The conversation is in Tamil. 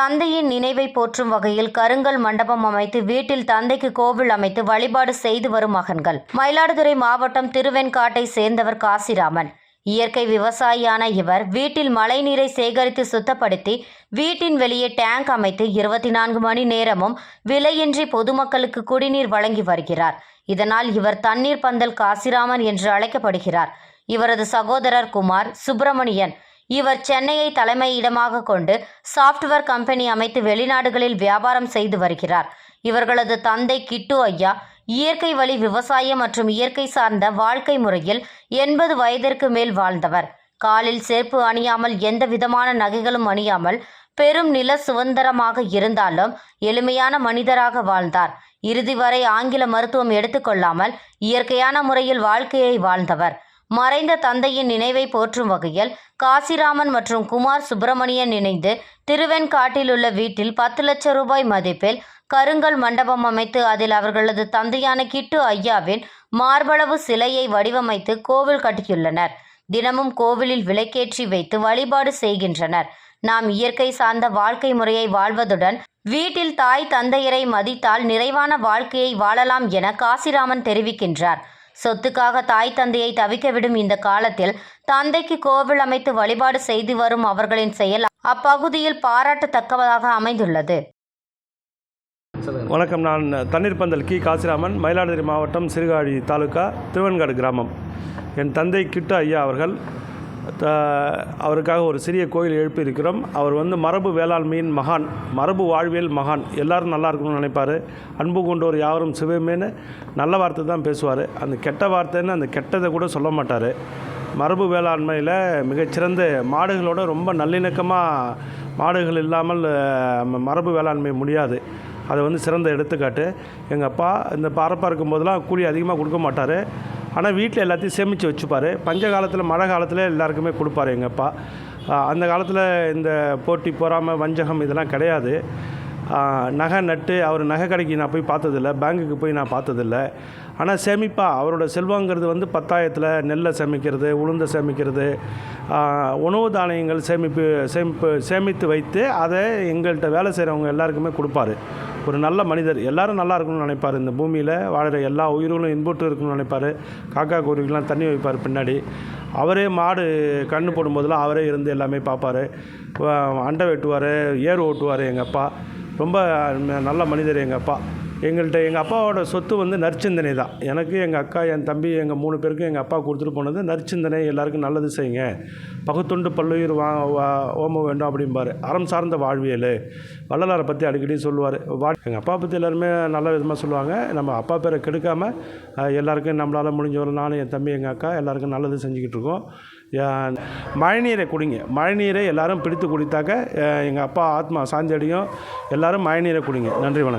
தந்தையின் நினைவை போற்றும் வகையில் கருங்கல் மண்டபம் அமைத்து வீட்டில் தந்தைக்கு கோவில் அமைத்து வழிபாடு செய்து வரும் மகன்கள். மயிலாடுதுறை மாவட்டம் திருவெண்காட்டை சேர்ந்தவர் காசிராமன். இயற்கை விவசாயியான இவர் வீட்டில் மழைநீரை சேகரித்து சுத்தப்படுத்தி வீட்டின் வெளியே டேங்க் அமைத்து இருபத்தி நான்கு மணி நேரமும் விலையின்றி பொதுமக்களுக்கு குடிநீர் வழங்கி வருகிறார். இதனால் இவர் தண்ணீர் பந்தல் காசிராமன் என்று அழைக்கப்படுகிறார். இவரது சகோதரர் குமார் சுப்பிரமணியன் இவர் சென்னையை தலைமையிடமாக கொண்டு சாஃப்ட்வேர் கம்பெனி அமைத்து வெளிநாடுகளில் வியாபாரம் செய்து வருகிறார். இவர்களது தந்தை கிட்டு ஐயா இயற்கை வழி விவசாயம் மற்றும் இயற்கை சார்ந்த வாழ்க்கை முறையில் எண்பது வயதிற்கு மேல் வாழ்ந்தவர். காலில் செருப்பு அணியாமல் எந்த விதமான நகைகளும் அணியாமல் பெரும் நில சுதந்திரமாக இருந்தாலும் எளிமையான மனிதராக வாழ்ந்தார். இறுதி வரை ஆங்கில மருத்துவம் எடுத்துக்கொள்ளாமல் இயற்கையான முறையில் வாழ்க்கையை வாழ்ந்தவர். மறைந்த தந்தையின் நினைவை போற்றும் வகையில் காசிராமன் மற்றும் குமார் சுப்பிரமணியன் இணைந்து திருவெண்காட்டில் உள்ள வீட்டில் பத்து லட்சம் ரூபாய் மதிப்பில் கருங்கல் மண்டபம் அமைத்து அதில் அவர்களது தந்தையான கிட்டு ஐயாவின் மார்பளவு சிலையை வடிவமைத்து கோவில் கட்டியுள்ளனர். தினமும் கோவிலில் விளக்கேற்றி வைத்து வழிபாடு செய்கின்றனர். நாம் இயற்கை சார்ந்த வாழ்க்கை முறையை வாழ்வதுடன் வீட்டில் தாய் தந்தையரை மதித்தால் நிறைவான வாழ்க்கையை வாழலாம் என காசிராமன் தெரிவிக்கின்றார். சொத்துக்காக தாய் தந்தையை தவிக்க விடும் இந்த காலத்தில் தந்தைக்கு கோவில் அமைத்து வழிபாடு செய்து வரும் அவர்களின் செயல் அப்பகுதியில் பாராட்டத்தக்கதாக அமைந்துள்ளது. வணக்கம். நான் தண்ணீர் பந்தல் கி. காசிராமன் மயிலாடுதுறை மாவட்டம் சிறுகாழி தாலுக்கா திருவன்காடு கிராமம். என் தந்தை கிட்ட ஐயா அவர்கள் அவருக்காக ஒரு சிறிய கோயில் எழுப்பியிருக்கிறோம். அவர் வந்து மரபு வேளாண்மையின் மகான் மரபு வாழ்வியல் மகான். எல்லாரும் நல்லா இருக்கணும்னு நினைப்பார். அன்பு கொண்டோர் யாவரும் சிவமேன்னு நல்ல வார்த்தை தான் பேசுவார். அந்த கெட்ட வார்த்தைன்னு அந்த கெட்டதை கூட சொல்ல மாட்டார். மரபு வேளாண்மையில் மிகச்சிறந்த மாடுகளோட ரொம்ப நல்லிணக்கமாக மாடுகள் இல்லாமல் மரபு வேளாண்மை முடியாது. அது வந்து சிறந்த எடுத்துக்காட்டு. எங்கள் அப்பா இந்த பரப்பாக இருக்கும்போதெல்லாம் கூலி அதிகமாக கொடுக்க மாட்டார். ஆனால் வீட்டில் எல்லாத்தையும் சேமித்து வச்சுப்பார். பஞ்ச காலத்தில் மழை காலத்தில் எல்லாருக்குமே கொடுப்பாரு எங்கள் அப்பா. அந்த காலத்தில் இந்த போட்டி பொறாமை வஞ்சகம் இதெல்லாம் கிடையாது. நகை நட்டு அவர் நகை கடைக்கு நான் போய் பார்த்ததில்ல. பேங்குக்கு போய் நான் பார்த்ததில்ல. ஆனால் சேமிப்பாக அவரோட செல்வங்கிறது வந்து பத்தாயிரத்தில் நெல்லை சேமிக்கிறது உளுந்தை சேமிக்கிறது உணவு தானியங்கள் சேமிப்பு சேமிப்பு சேமித்து வைத்து அதை எங்கள்கிட்ட வேலை செய்கிறவங்க எல்லாருக்குமே கொடுப்பாரு. ஒரு நல்ல மனிதர். எல்லாரும் நல்லா இருக்கணும்னு நினைப்பார். இந்த பூமியில் வாழ்கிற எல்லா உயிர்களும் இன்புட்டு இருக்கணும்னு நினைப்பார். காக்கா குருவிக்கெலாம் தண்ணி வைப்பார் பின்னாடி. அவரே மாடு கண்ணு போடும்போதெல்லாம் அவரே இருந்து எல்லாமே பார்ப்பார் அண்டை வெட்டுவார் ஏர் ஓட்டுவார் எங்கள் அப்பா. ரொம்ப நல்ல மனிதர் எங்கள் அப்பா. எங்கள்கிட்ட எங்கள் அப்பாவோட சொத்து வந்து நற்சிந்தனை தான். எனக்கு எங்கள் அக்கா என் தம்பி எங்கள் மூணு பேருக்கும் எங்கள் அப்பா கொடுத்துட்டு போனது நற்சிந்தனை. எல்லாருக்கும் நல்லது செய்யுங்க. பகுத்துண்டு பல்லுயிர் வா வா- ஓம வேண்டும் அப்படிம்பார். அறம் சார்ந்த வாழ்வியல். வள்ளலாரை பற்றி அடிக்கடி சொல்லுவார். வா எங்கள் அப்பா பற்றி எல்லாருமே நல்ல விதமாக சொல்லுவாங்க. நம்ம அப்பா பேரை கெடுக்காமல் எல்லாருக்கும் நம்மளால் முடிஞ்சவரை நானும் என் தம்பி எங்கள் அக்கா எல்லாருக்கும் நல்லது செஞ்சுக்கிட்டு இருக்கோம். மழைநீரை குடிங்க. மழைநீரை எல்லாரும் பிடித்து குடித்தாக்க எங்கள் அப்பா ஆத்மா சாந்தி அடையும். எல்லாரும் மழைநீரை குடிங்க. நன்றி வணக்கம்.